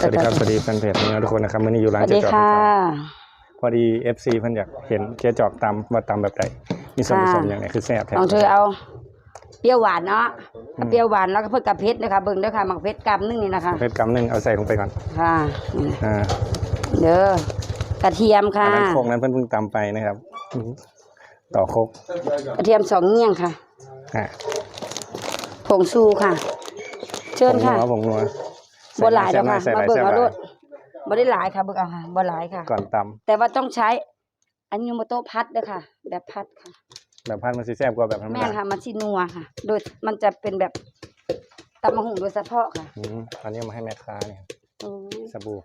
สวัสดีครับสวัสดีแฟนเพจนี้ทุกคนนะครับวันนี้อยู่สร้านวัสเจ๊ดีจอกค่ะพอดี FC เพิ่นอยากเห็นเจ๊จอกตำว่าตำแบบไหนมีส่วนผสมค่ะอย่างไรคือแซ่บแท้ของเธอเอาเปรี้ยวหวานเนาะอืมเปรี้ยวหวานแล้วก็เพิ่มกับเพชรนะคะเบิ่งด้วยค่ะหมักเพชรกำนึงนี่นะคะเพชรกำหนึ่งเอาใส่ลงไปก่อนค่ะนี่อ่าเด้อกระเทียมค่ะอันนั้นโคกนั้นเพิ่นเพิ่งตำไปนะครับอืมต่อโคกกระเทียมสองเงี้ยงค่ะอ่าผงซูค่ะ เชิญค่ะผงนัวผงนัว บ่หลายแล้วค่ะใส่หมาลายเบิ่งใส่หเอาลายโลดบ่ได้หลายค่ะเบิ่งเอาค่ะบ่หลายค่ะ ก่อนตแต่ว่าต้องใช้อันยูโมโตะพัดเด้อค่ะ แบบพัดค่ะำแบบพันมันสิแซ่บกว่าแบบธรรมแม่นดาค่ะมันสินัวค่ะ โดยมันจะเป็นแบบตำมะหุ่งโดยเฉพาะค่ะอืมอันนี้เอามาให้แม่ค้าเนี่ยโอ้ยสบู่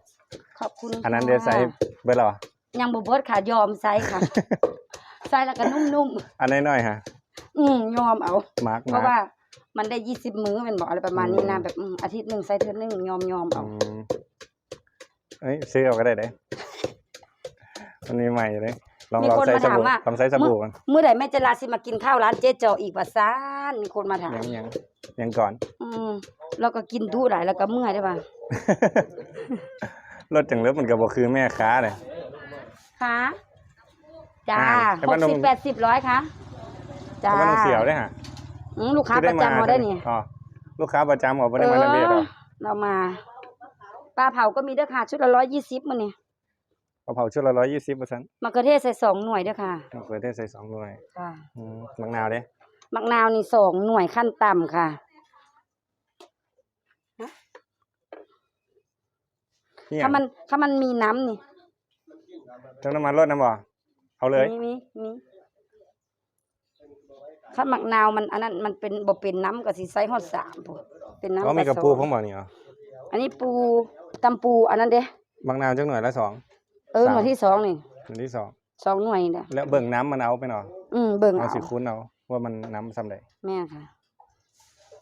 ขอบคุณอันนั้นค่ะเดี๋ยวใส่เบอร์หรอยังบ่เบิดค่ะ ยอมใส่ค่ะใส่แล้วก็นุ่มอันน้อยๆฮะๆ อืมยอมเอา มาร์กเพมาราะร์กว่า มันได้ยี่สิบมื้อแมันบอกอะไรประมาณนี้นะอืมแบบอืมอาทิตย์หนึ่งใส่เทื่อหนึงยอมยอมเอา อืมเอ้ยซื้อเอาก็ได้เด้มันมีใหม่เลยลองมีลองคนใส่มาสถามบู่ว่า ลองใส่สบู่กันเมื่อไหร่แม่จะลาสิมากินข้าวร้านเจ๊จออีกว่าซ่านมีคนมาถามยังยังยังก่อน อืมแล้วก็กินทุหลายแล้วก็เมื่อยได้ป่ะรถจังเลิฟมันก็บ่คือแม่ค้าเลย คะจ้าอ่าแต่หว่ากนม สิบแปดสิบร้อยคะจ้าเพราะว่าต้องเสียวได้ฮะ อืมลูกค้าประจำมาได้นี่อ๋อลูกค้าประจำออกมาได้มาระเบียดเหรอเรามาปลาเผาก็มีเด้อค่ะ ชุดละร้อยยี่สิบมันนี่กะเพราชุดละร้อยยี่สิบเปอร์เซ็นต์มะเขือเทศใส่สองหน่วยเด้อค่ะมะเขือเทศใส่สองหน่วยค่ะอืมมะนาวเด้มะนาวนี่สองหน่วยขั้นต่ำค่ะนี่ถ้ามันถ้ามันมีน้ำนี่เติมน้ำมันรดน้ำบ่เอาเลยมีมีมี ถ้ามะนาวมันอันนั้นมันเป็นบ่เป็นน้ำก็สิใส่ฮอดสามพุ่นเป็นน้ำอ๋อมีกระปูสผองมบอกนี่เหรออันนี้ปูตำปูอันนั้นเด้มะนาวจังหน่วยละสองเออสามหน่วยที่สองนี่หน่วยที่สองสองหน่วยเด้อแล้วเบิ่งน้ำมันเอาไปเนาะอืมเบิ่งเอาเอาสิคุ้นเอาว่ามันน้ำซ้ำใดแม่ค่ะ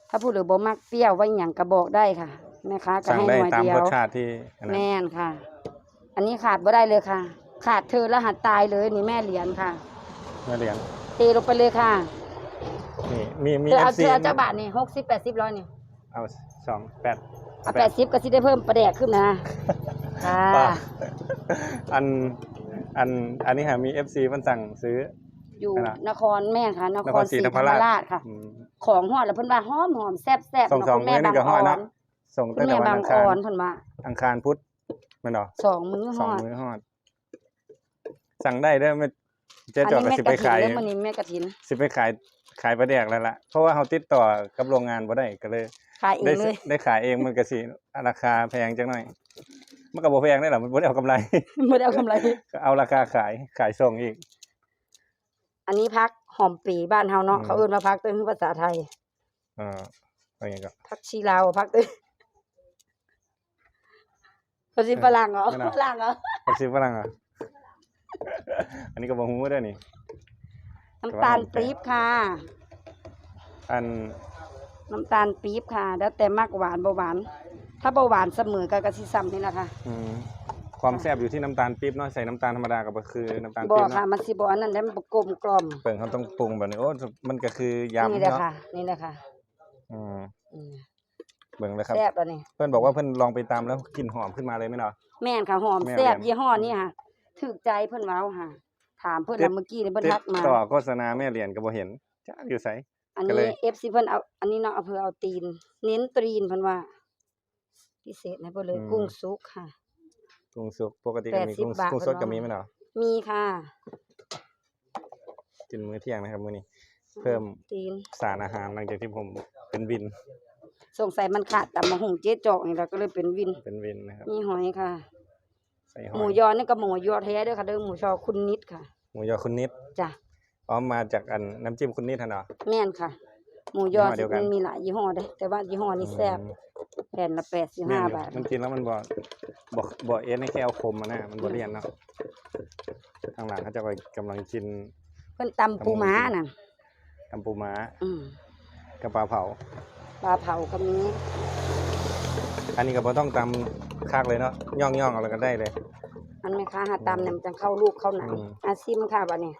ถ้าพูดหรือบ่มักเปรี้ยวไว้หยังก็บอกได้ค่ะแม่ค้าก็สั่งให้ได้หน่วยตามเดียรวสชาติที่อันนั้นแม่นค่ะ อันนี้ขาดบ่ได้เลยค่ะ ขาดเธอแล้วหัดตายเลยนี่แม่เหรียญค่ะแม่เรียนเทลงไปเลยค่ะ นี่มีมีเธอเอเอาฟเธซีอเอาเจ้าบาทนี่หกสิบแปดสิบร้อยนี่เอาสองแปดเอาแปดสิบก็สิได้เพิ่มประแดกขึ้นนะค่ะป้าอันอันอันนี้ฮะมีเอฟซีมันสั่งซื้อ อยู่อะไรนครแม่ค่ะนนคครรศศรีรีธธรรรรมมราราชชค่ะ อืม ของหอดแล้วเพิ่นว่าหอมหอมแซ่บแซ่บส่งสองคุณมื้แม่อนี่บางก็ฮอ่อดอเนาะนส่งคุตั้ณงแต่แม่วันบางอังคาอ่อรนเพิ่นว่าอังคารพุธแมันเนาะสองมื้อสหองอดมื้อฮอด สั่งได้เด้อไม่เจ๊จอดอันก็นี้สิแม่ไปกระถินขายแล้วมื้อนี้แม่กระถินสิไปขาย ขายปลาแดกแล้วล่ะ เพราะว่าเขาติดต่อกับโรงงานบ่ได้ก็เลย ขายเอได้งเลยได้ขายเองมันก็สิราคาแพงจังหน่อย มันก็บ่แพงได้หรอกมันบ่ได้เอากำไรบ่ได้เอากำไร ก็เอาราคาขายขายส่งอีก อันนี้พักหอมปีบ้านเฮาเนาะอืม เขาเอิ้นว่าพักเต้นภาษาไทยเอออะไรอย่างเงี้ยก็ พักชีลาวพักเต้นภาษาฝรั่งเหรอไม่น่า ฝรั่งเหรอ ผักชีฝรั่งอะ อันนี้ก็บ่ฮู้เด้อนี่ น้ำตาลปี๊บค่ะ อันน้ำตาลปี๊บค่ะ แล้วแต่มักหวานเบาหวาน ถ้าเบาหวานเสมอกับกะสิซ้ำนี่แหละค่ะอืมความแซ่บอยู่ที่น้ำตาลปี๊บเนาะใส่น้ำตาลธรรมดาก็บ่คือน้ำตาลบอปี๊กบค่ะเนาะมันสิบ่อันนั้นได้มันบ่กลมกล่อมเปิ่งเขาต้องปรุงแบบนี้โอ้มันก็คือยำนี่แหละเนาะค่ะ นี่แหละค่ะอืมอืมเบิ่งเลยครับ แซ่บแล้วนี่เพื่อนบอกว่าเพื่อนลองไปตามแล้วกลิ่นหอมขึ้นมาเลยไหมเนาะ แม่นค่ะหอมแม่นแซ่บแม่นยี่ห้อนี้ค่ะถูกใจเพิ่นเว้าค่ะ ถามเพิ่นติดน่ะเมื่อกี้นี่เพิ่นติดทักมา ต่อโฆษณาแม่เหรียญก็บ่เห็นจ้าอยู่ไสอันก็เลนี้ย FC เพิ่นเอาอันนี้เนาะเอาเพื่อเอาตีน เน้นตีนเพิ่นว่า พิเศษให้เพิ่นเลยกุ้งสุกค่ะ กุ้งสุกปกติก็มี80กุ้งบาทกุ้งสดเพิ่ก็นว่ามีไหมเนาะมีค่ะกินมื้อเที่ยงนะครับมื้อนี้เพิ่มตีนสารอาหารหลังจากที่ผมเป็นวิน สงสัยมันขาดตำมะฮุงเจ๊จอกนี่แหละก็เลยเป็นวิน เป็นวินนะครับ มีหอยค่ะ ใส่หหมูอยยอนี่ก็หมูยอแท้เด้อค่ะเด้อหมูชอคุณนิดค่ะ หมูยอคุณนิดจ้ะ อ๋อมาจากอันน้ำจิ้มคุณนิดหั่นเนาะ แม่นค่ะ หมูยอยี่ห้อเดียวกัน มันมีหลายยี่ห้อเด้แต่ว่ายี่ห้อนี้แซ่บอืมแผ่นละแปดสิบแม่ห้านอยู่บาทมันกินแล้วมันบ่บ่บ่เอ็นให้แค่เอาคมมานะมันบ่เลี่ยนเนาะทางหลังเขาจะไปกำลังกินเพิ่นตำปูม้าน่ะ ตำปูม้าอืมกับปลาเผา ปลาเผาก็มีอันนี้ก็บ่ต้องตำ คักเลยเนาะย่องๆเอาแล้วก็ได้เลยอันแม่ค้าหาตำเนี่ยมันจะเข้าลูกเข้าหนังอืม อาซิมค่ะบัดนี้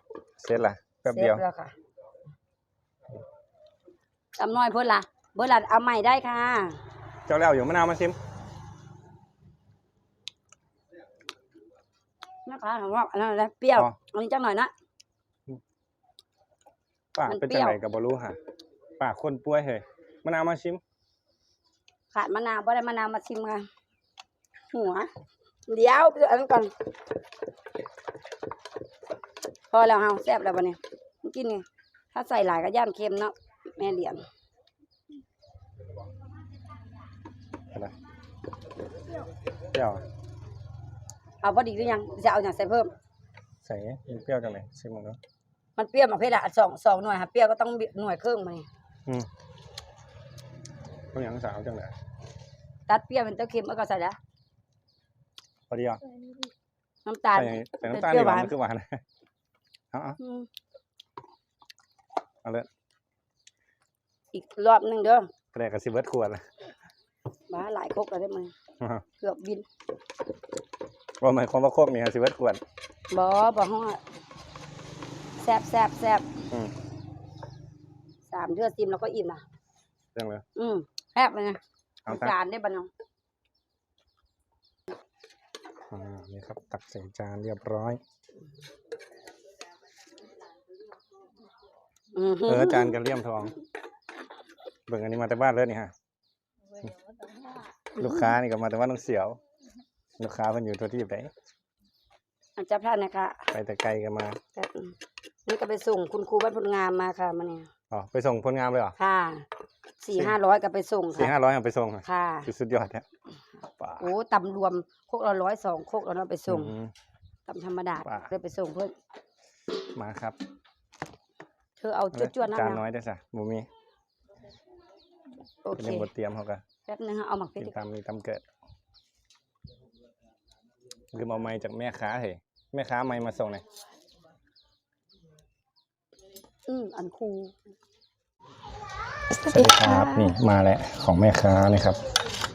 เสร็จละแป๊บเดียว สร็จแล้วค่ะตำน้อยเพิ่นล่ะเพิ่นล่ะเอาใหม่ได้ค่ะเจ้าแล้วอยู่มะนาวมาชิมนะคะถามว่าอันนั้นอะไรเปรี้ยวอ๋ออันนี้จังหน่อยนะปากมันเป็นเปรี้จังยว ไหนกับบรู้ฮะปากคนป่วยเฮ้ยมะนาวมาชิม ขาดมะนาวบ่ได้มะนาวมาชิมค่ะ หัวเดี๋ยวไปดูอันนั้นก่อน พอแล้วเฮาแซ่บแล้วบัดนี้เมื่อกินนี่ถ้าใส่หลายก็ย่านเค็มเนาะแม่เหรียญอะไรเปรี้ยวเอาพอดีหรือยังจะเอาอย่างใส่เพิ่ม ใส่มันเปรี้ยวจังไหนชิมมันก็มันเปรี้ยวมาเพศละสองสองหน่วยค่ะเปรี้ยวก็ต้องหน่วยครึ่งมานี่อืมต้องอย่างสาวจังไหนตัดเปรี้ยวเป็นเต้าเค็มแล้วก็ใส่แล้ว พอดีอะน้ำตาล ใส่ใส่น้ำตาลเปรี้ดียวกว่าหวานมันคือหวานเอาเอาอืมเอาเลยอีกรอบหนึงเด้อแปลกกับซิเบิร์ตขวดละบ้าหลายครกแล้วได้มั้ยเกือบบินว่าหมายความว่าโคกนี่ฮะซิเบิร์ตขวดบ่บ่ฮอดแซ่บแซ่บแซ่บอืมสามเทื่อซิมแล้วก็อิ่มอะเรื่องเลยอืมแซ่บเลยนะเอาตักจานได้บ่เนาะอ่า นี่ครับตักใส่จานเรียบร้อยอือหืเออจานกระเลี่ยมทอง เบิ่งอันนี้มาแต่บ้านเลยนี่ฮะ ลูกค้านี่ก็มาแต่ว่าน้องเสียว ลูกค้าเพิ่นอยู่ทั่วที่ไหนอาจจะพลาดนะคะไปแต่ไกลกันมาแต่อืมนี่ก็ไปส่งคุณครูบ้านพลงามมาค่ะมาเนี่ยอ๋อไปส่งผลงานเลยเหรอค่ะสี่ห้าร้อยก็ไปส่งสี่ค่ะห้าร้อยเอาไปส่งอะค่ะคือสุดยอดเนี่ย ป่า โอ้ตำรวมโคกละร้อยสองโคกแล้วเราไปส่งอืม ตำธรรมดาป่ะเลยไปส่งเพิ่นมาครับเธอเอาจวดๆนะจานนะน้อยได้อสะบ่มีโอเป็นเคเรื่องบทเตรียมเขาก็แป๊บนึงฮะเอาหมักเพชกิรนตามมีตามเกิดลืมเอาไม้จากแม่ค้าเฮ้ยแม่ค้าไม้มาส่งหน่อยอืมอันครูสวัสดีครับ นี่มาแล้วของแม่ค้านี่ครับ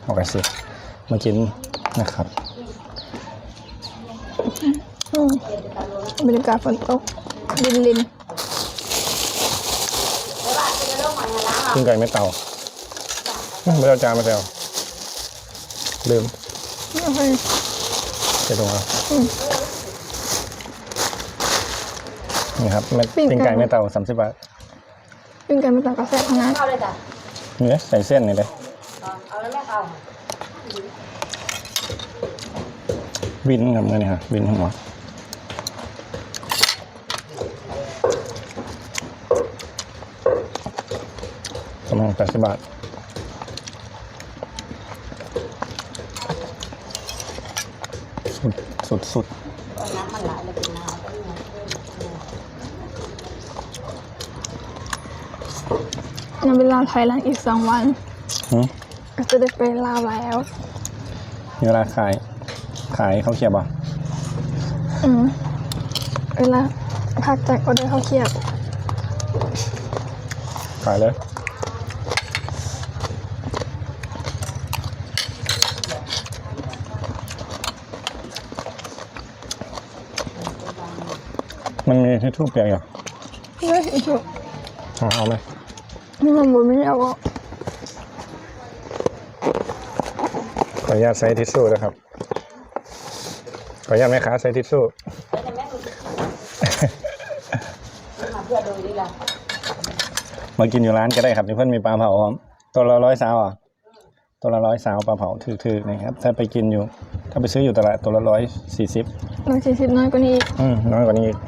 เอากระสิ มากินนะครับอืมบรรยากาศฝนตกลินลินขึ้นไก่ไม่เตาไม่เอาจานมาแซวลืมโอเคจะตรงเอานี่ครับเม็ดปิ้งไก่ไม่เตาสามสิบบาทวิ่งกันไม่ต่างกาแฟทั้งนั้นเอาเลยจ้ะนี่เลยใส่เส้นนี่เลยเอาเอาแล้วแม่เอา วินกับเงินนี่ฮะวินหัวสมองแปดสิบบาทสุดสุดสุดเอาน้ำมันไหลเลยกินน้ำก็นี่ไงในเวลาถอยหลังอีกสองวันหืมก็จะได้ไปลาวแล้วมีเวลาขาย ขายเขาวเขียบอะอืมเวลาพักจากออเดอร์เขาวเขียบ ขายเลยมันมีที่ทูบเปียกอยู่เฮ้ยอีกถูกเอาเอาไหมนี่มันบุญไม่เอาออกขออนุญาตใช้ทิชชู่นะครับ ขออนุญาตแม่ค้าใช้ทิชชู่แล้วแต่แม่ดูมาเพื่อดูดีละมากินอยู่ร้านก็ได้ครับที่เพื่อนมีปลาเผาพร้อมตัวละร้อยสาวอะตัวละร้อยสาวปลาเผาถือๆนะครับ ถ้าไปกินอยู่ ถ้าไปซื้ออยู่ตลาดตัวละร้อยสี่สิบร้อยสี่สิบน้อยกว่านี้อีกอืมน้อยกว่านี้อีก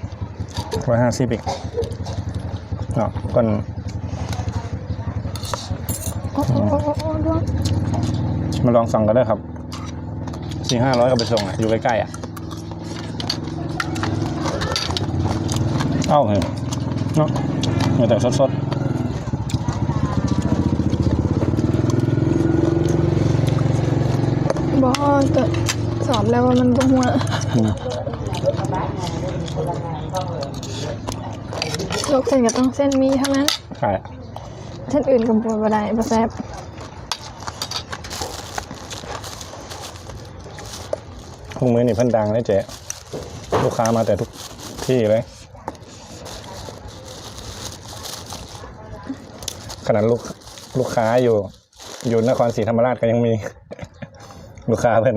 ร้อยห้าสิบอีกเนาะคนโอ้โหโอ้โหโอ้โหร่วงมาลองสั่งกันได้ครับสี่ห้าร้อยก็ไปส่งอะอยู่ใกล้ๆอะ เอ้าเห็นเนาะมีแต่สดบอกจะสอบแล้วว่ามันบ่หัวๆอืมโลกเส้นก็ต้องเส้นหมีเท่านั้นขายเส้นอื่นกับบัวบะได้บะแซบพวกมือนี่เพิ่นดังเลยเจ๊ลูกค้ามาแต่ทุกที่เลย ขนาดลูกลูกค้าอยู่ อยู่นครศรีธรรมราชก็ยังมี ลูกค้าเพื่อน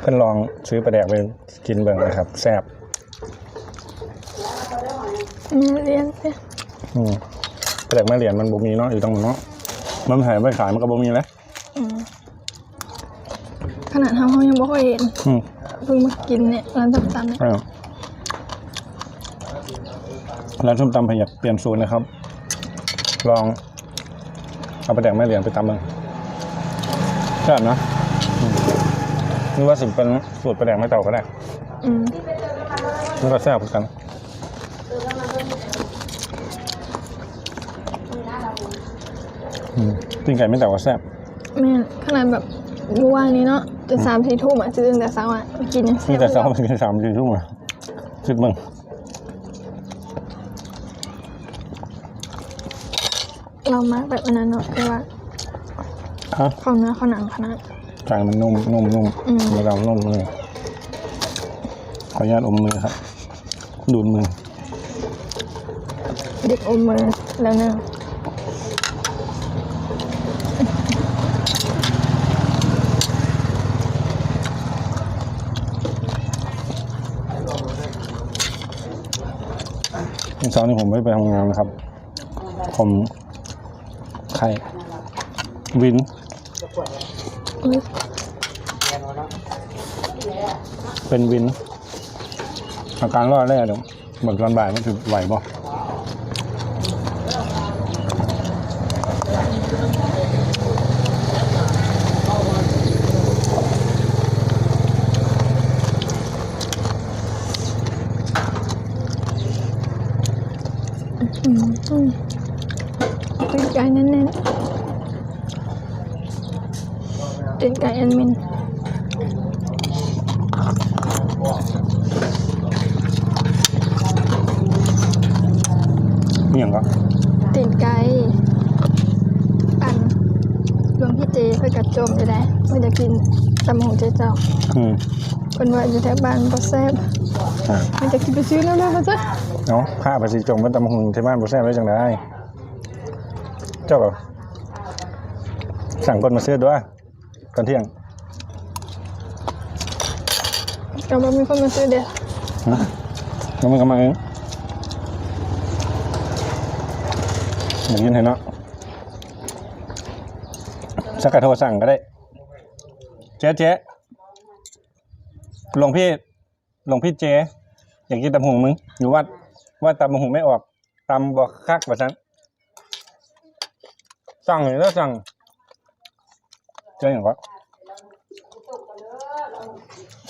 เพื่อนลองซื้อปลาแดกไปกินเบิ่งนะครับ แซ่บเรียนไปอืปลาแดกแม่เหรียญมันบ่มีเนาะอยู่ตรงนั้นเนาะมันหายไปขายมันก็บ่มีแล้วขนาดเท่าเขายังบ่คอยเห็นอืม เพิ่งมากินเนี่ยร้านตำๆเนี่ยอ้าวร้านส้มตำพยักเปลี่ยนสูตรนะครับ ลอง เอาปลาแดกแม่เหรียญไปตำเบิ่งแซ่บนะอืมนี่ว่าสิเป็นสูตรปลาแดกแม่เต่าก็ได้อืมนี่ก็แซ่บเหมือนกัน อืมปิ้งไก่ไม่แต่ว่าแซ่บ แม่นขนาดแบบ เมื่อวานนี้เนาะจะสามสี่ทุ่มอะซื้อตั้งแต่เช้าอะกินยังนี่เสียแต่เช้าเป็นสามสี่ทุ่มอะคิดมึงเรามากแบบอันนั้นเนาะแต่ว่าฮะเขาเนื้อเขาหนังขนาดจางมันนุ่มนุ่มนุ่มอืมไม่เรานุ่มเลยขออนุญาตอมมือครับ ดูดมือ เด็กอมมือแล้วเนี่ย เช้านี้ผมไม่ไปทำงานนะครับ ผมไข้วินเป็นวิน อาการรอดแรกเดี๋ยวเบิกตอนบ่ายมันถือไหวบ่ อืมอืมตีนไก่แน่นๆตีนไก่แอนมินนี่อย่างก็ตีนไก่อันหลวงพี่เจเพื่อกระโจมอยู่ได้เพื่อจะกินตำหงเจเจ้าอืมคนว่าอยู่แถวบ้านบ่แซ่บอ่า มันจะกินไปซื้อแล้วๆมาจ้ะ เนาะผ้าภาษีจงมันตำบักหุงที่บ้านบ่แซ่บไว้จังได้ เจ้าก็สั่งคนมาซื้อด้วยตอนเที่ยงก็บ่มีคนมาซื้อเด้อฮะแล้วมันก็มาเองอย่างนี้เห็นเนาะสักกะโทรสั่งก็ได้ เจ๊เจ๊หลวงพี่หลวงพี่เจ๊อยากกินตำหุงมึง อยู่วัด ว่าตำหุงไม่ออกตำบอกคักแบบนั้นสั่งเลยแล้วสั่งเจ๊อย่างก็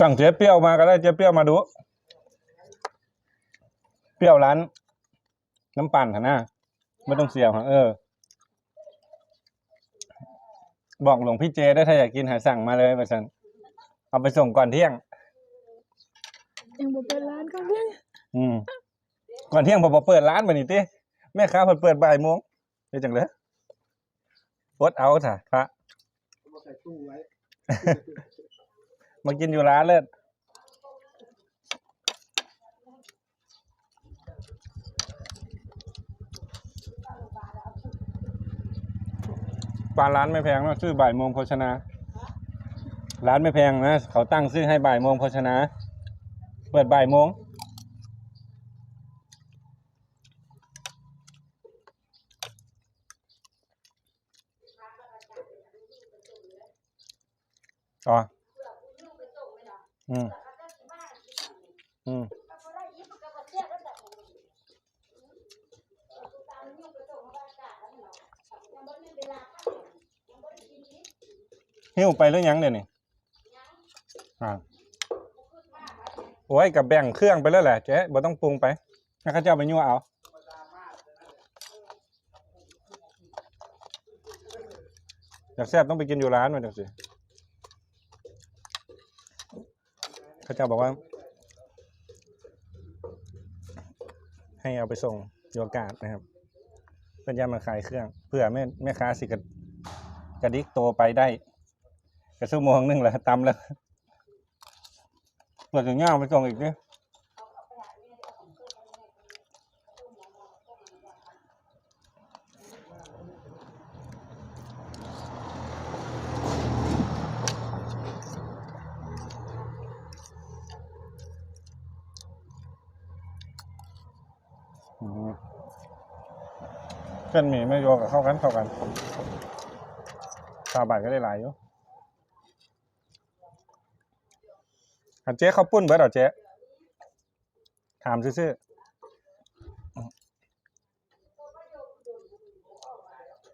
สั่งเจ๊เปรี้ยวมาก็ได้เจ๊เปรี้ยวมาดู เปรี้ยวร้าน น้ำปั่นค่ะนะไม่ต้องเสียวค่ะเออ บอกหลวงพี่เจได้ถ้าอยากกินหาสั่งมาเลยมาสั่นเอาไปส่งก่อนเที่ยงยังบ่เปิดร้านก็เลยอืม ก่อนเที่ยงพอเปิดร้านมานี่ติแม่ค้าเปิดเปิดบ่ายโมงได้จังเลยอดเอาค่ะพระมากินอยู่ร้านเลยปลาร้านไม่แพงนะชื่อบ่ายโมงโภชนา ร้านไม่แพงนะ เขาตั้งชื่อให้บ่ายโมงโภชนา เปิดบ่ายโมง อ๋ออืมอืมหิ้วไปหรือยังเดี๋ยวนี้อ่าโอ้ยกับแบ่งเครื่องไปแล้วแหละเจ๊บ่ต้องปรุงไปให้ข้าเจ้าไปยั่วเอาอยากแซ่บต้องไปกินอยู่ร้านมาเดี๋ย เขาเจ้าบอกว่า ให้เอาไปส่งโยกาสนะครับเพื่อนยามาขายเครื่องเพื่อแม่แม่ค้าสิกระกระดิกโตไปได้กระชั่วโมงหนึงแหละตำแล้วเปิดถึงย่างไปส่งอีกเนี่ย เพื่อนหมีไม่โยกับเข้ากันเข้ากันชาวบ้านก็ได้หลายอยู่อันเจ๊เขาปุ้นเบิร์ดเหรอเจ๊ถามซื่อ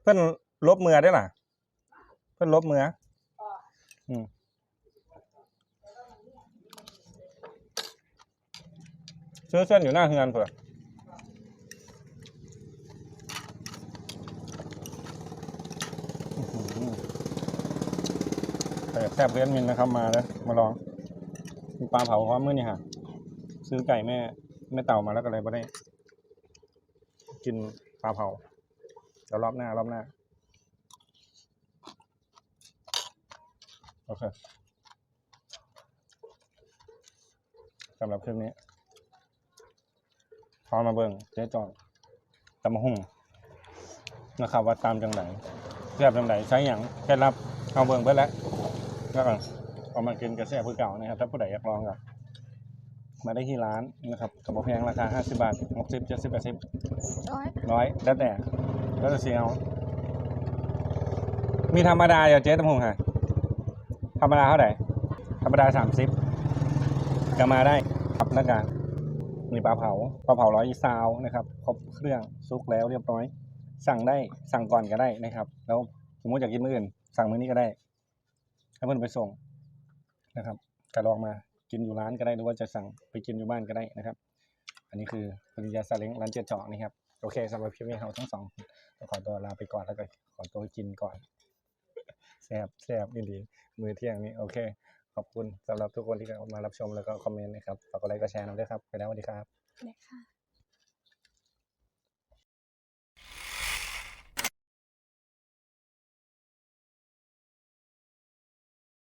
เพื่อนลบมือได้หรอเพื่อนลบมืออืมซื้อเส้นอยู่หน้าเฮือนเผื่อ แซ่บเลี้ยนมินนะครับมาแล้วมาลองมีปลาเผาพร้อมมื้อนี่ฮะซื้อไก่แม่แม่เต่ามาแล้วก็เลยไม่ได้ กินปลาเผาเดี๋ยวรอบหน้ารอบหน้าโอเคสำหรับคลิปนี้พอมาเบิ่งเจ๊จอนตำมะหุ่งนะครับว่าตามจังไหนแซ่บจังไหนใช้อย่างเคล็ดลับเอาเบิ่งเบิดแล้ว แล้วก็เอามากินกระแสพือเก่านะครับ ถ้าผู้ใดอยากลองก็มาได้ที่ร้านนะครับกระบอกแพงราคา 50 บาท 60 70 80 ร้อยร้อยแล้วแต่แล้วแต่เสียวมีธรรมดาอย่าเจ๊ตำหงค่ะธรรมดาเท่าไหร่ธรรมดา 30 ก็มาได้ครับแล้วกันมีปลาเผาปลาเผาร้อยซาวนะครับครบเครื่องซุกแล้วเรียบร้อย สั่งได้สั่งก่อนก็ได้นะครับ แล้วสมมติอยากกินมื้ออื่น สั่งมื้อนี้ก็ได้ ให้เพื่อนไปส่งนะครับก็ลองมากินอยู่ร้านก็ได้หรือว่าจะสั่งไปกินอยู่บ้านก็ได้นะครับ อันนี้คือปริยาซาเล้งร้านเจ็ดเจาะนะครับโอเคสำหรับคลิปนี้เราทั้งสองขอตัวลาไปก่อนแล้วก็ขอตัวกินก่อนแซ่บแซ่บดีๆมือเที่ยงนี้โอเค ขอบคุณสำหรับทุกคนที่มารับชมแล้วก็คอมเมนต์นะครับฝากกดไลค์กดแชร์นะด้วยครับไปแล้วสวัสดีครับเลยค่ะ